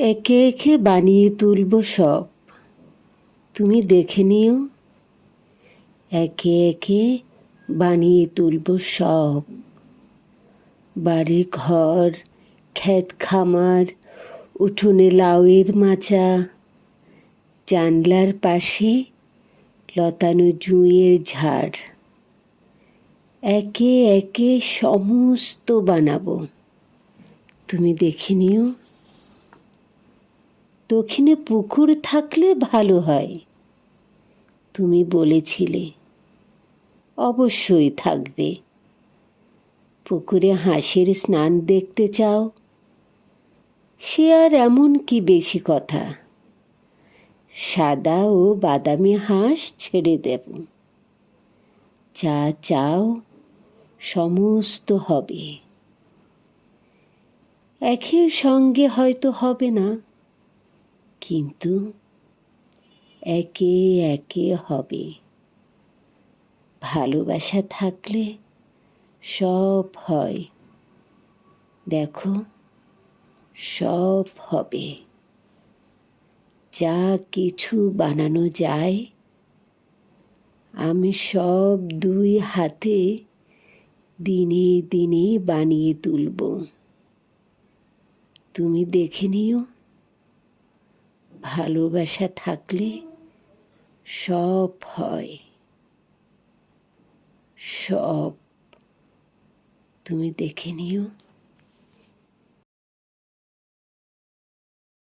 একে একে বানিয়ে তুলব সব। তুমি দেখে নিও। একে একে বানিয়ে তুলব সব। বাড়ির ঘর, ক্ষেত খামার, উঠোনে লাউয়ের মাচা, জানলার পাশে লতানো জুঁয়ের ঝাড়। একে একে সমস্ত বানাবো। তুমি দেখে নিও। দক্ষিণে পুকুর থাকলে ভালো হয়। তুমি বলেছিলে, অবশ্যই থাকবে। পুকুরে হাঁসের স্নান দেখতে চাও। সে আর এমন কি বেশি কথা? সাদা ও বাদামি হাঁস ছেড়ে দেব। যা চাও, সমস্ত হবে। একের সঙ্গে হয়তো হবে না। কিন্তু একে একে হবে। ভালোবাসা থাকলে সব হয়। দেখো, সব হবে। যা কিছু বানানো যায়, আমি সব দুই হাতে দিনে দিনে বানিয়ে তুলব। তুমি দেখে নিও। ভালোবাসা থাকলে সব হয়। সব। তুমি দেখে নিও।